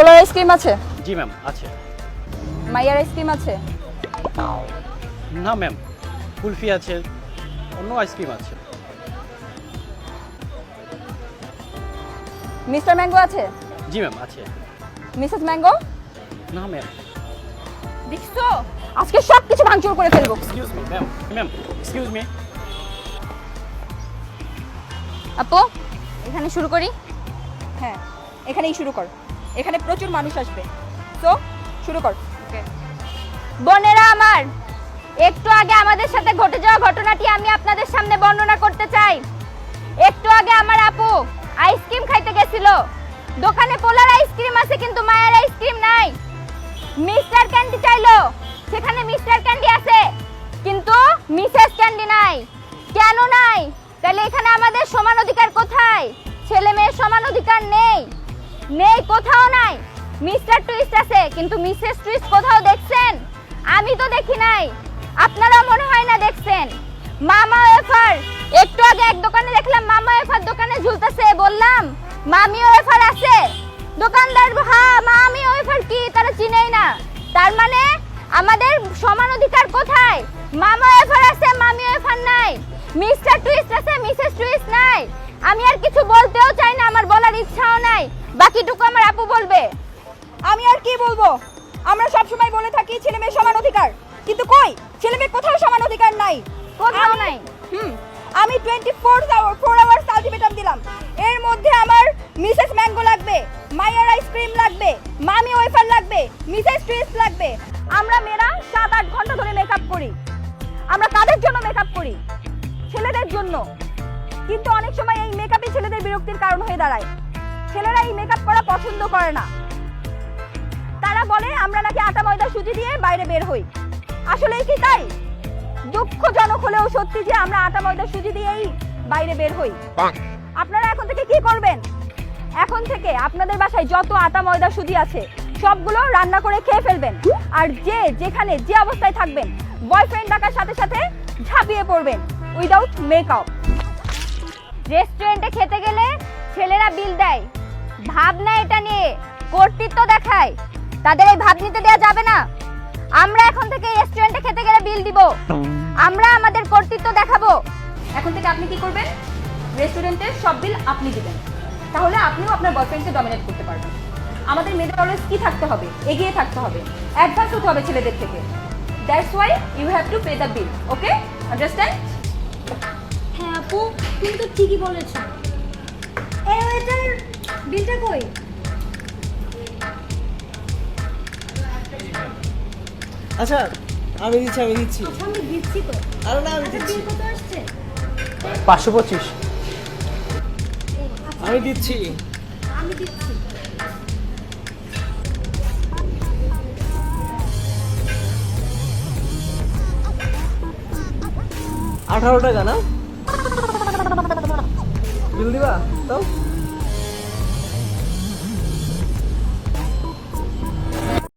Polar ice cream আছে? জি ma'am আছে। মাইয়ার আইসক্রিম আছে? না ম্যাম কুলফি আছে অন্য আইসক্রিম আছে। মিস্টার ম্যাঙ্গো আছে? জি ম্যাম আছে। Mrs mango? না ম্যাম। দেখছ? আজকে সব কিছু ভাঙচুর করে ফেলব। Excuse me ma'am ma'am excuse me আপু এখানে শুরু করি? হ্যাঁ এখানেই শুরু কর। এখানে প্রচুর মানুষ আসবে। তো শুরু কর। বোনেরা আমার একটু আগে আমাদের সাথে ঘটে যাওয়া ঘটনাটি আমি আপনাদের সামনে বর্ণনা করতে চাই। একটু আগে আমার আপু আইসক্রিম খাইতে গেছিল। দোকানে পোলার আইসক্রিম আছে কিন্তু মায়ের আইসক্রিম নাই। মিস্টার ক্যান্ডি চাইলো সেখানে মিস্টার ক্যান্ডি আছে কিন্তু মিসেস ক্যান্ডি নাই। কেন নাই? তাহলে এখানে আমাদের সমান অধিকার কোথায়? ছেলে মেয়ের সমান অধিকার নেই। নেই, কোথাও নাই। মিস্টার টুইস্ট আছে, কিন্তু মিসেস টুইস্ট কোথাও দেখছেন? আমি তো দেখি নাই। আপনারা মনে হয় না দেখছেন। মামা ওয়েফার, একটু আগে এক দোকানে দেখলাম মামা ওয়েফার দোকানে ঝুলতেছে, বললাম, মামি ওয়েফার আছে? দোকানদার হ্যাঁ মামি ওয়েফার কি? তারা চিনেই না। তার মানে আমাদের সমান অধিকার কোথায়? মামা ওয়েফার আছে, মামি ওয়েফার নাই। মিস্টার টুইস্ট আছে, মিসেস টুইস্ট নাই। আমি আর কিছু বলতেও চাই না, আমার বলার ইচ্ছাও নাই। বাকিটুকু আমার আপু বলবে। আমি আর কি বলব? আমরা সব সময় বলে থাকি ছেলে মেয়ে সমান অধিকার। কিন্তু কই? ছেলে মেয়ে কোথাও সমান অধিকার নাই। কোথাও নাই। হুম আমি twenty four four hours ultimatum দিলাম। এর মধ্যে আমার মিসেস ম্যাঙ্গো লাগবে মাইয়ার আইসক্রিম লাগবে মামি ওয়েফার লাগবে মিসেস টুইস্ট লাগবে। আমরা মেয়েরা সাত আট ঘণ্টা ধরে মেকআপ করি। আমরা কাদের জন্য মেকআপ করি? ছেলেদের জন্য। কিন্তু অনেক সময় এই মেকআপই ছেলেদের বিরক্তির কারণ হয়ে দাঁড়ায়। ছেলেরা এই মেকআপ করা পছন্দ করে না। তারা বলে আমরা নাকি আটা ময়দা সুজি দিয়ে বাইরে বের হই। আসলে কি তাই? দুঃখজনক হলেও সত্যি যে আমরা আটা ময়দা সুজি দিয়েই বাইরে বের হই। আপনারা এখন থেকে কি করবেন? এখন থেকে আপনাদের বাসায় যত আটা ময়দা সুজি আছে সবগুলো রান্না করে খেয়ে ফেলবেন। আর যে যেখানে যে অবস্থায় থাকবেন বয়ফ্রেন্ড ডাকার সাথে সাথে ঝাঁপিয়ে পড়বেন উইদাউট মেকআপ রেস্টুরেন্টে খেতে গেলে ছেলেরা বিল দেয়। ভাব না এটা নিয়ে, কর্তৃত্ব দেখায়। তাদের এই ভাব নিতে দেওয়া যাবে না। আমরা এখন থেকে রেস্টুরেন্টে খেতে গেলে বিল দিব। আমরা আমাদের কর্তৃত্ব দেখাবো। এখন থেকে আপনি কি করবেন? রেস্টুরেন্টের সব বিল আপনি দিবেন। তাহলে আপনিও আপনার বয়ফ্রেন্ডকে ডমিনেট করতে পারবেন। আমাদের মেয়েদের অলওয়েজ কি থাকতে হবে? এগিয়ে থাকতে হবে। অ্যাডভান্স হতে হবে ছেলেদের থেকে। That's why you have to pay the bill okay understand হ্যাঁ আপু, তুমি তো ঠিকই বলেছ। এই ওয়েটার বিলটা কই? আচ্ছা আমি দিচ্ছি আমি দিচ্ছি। আচ্ছা আমি দিচ্ছি তো। আরে না আমি আচ্ছা দিচ্ছি। বিল কত আসছে? পাঁচশো পঁচিশ। ও, আচ্ছা, আমি দিচ্ছি। আমি দিচ্ছি। আঠারো টাকা না? বিল দিবা তাও?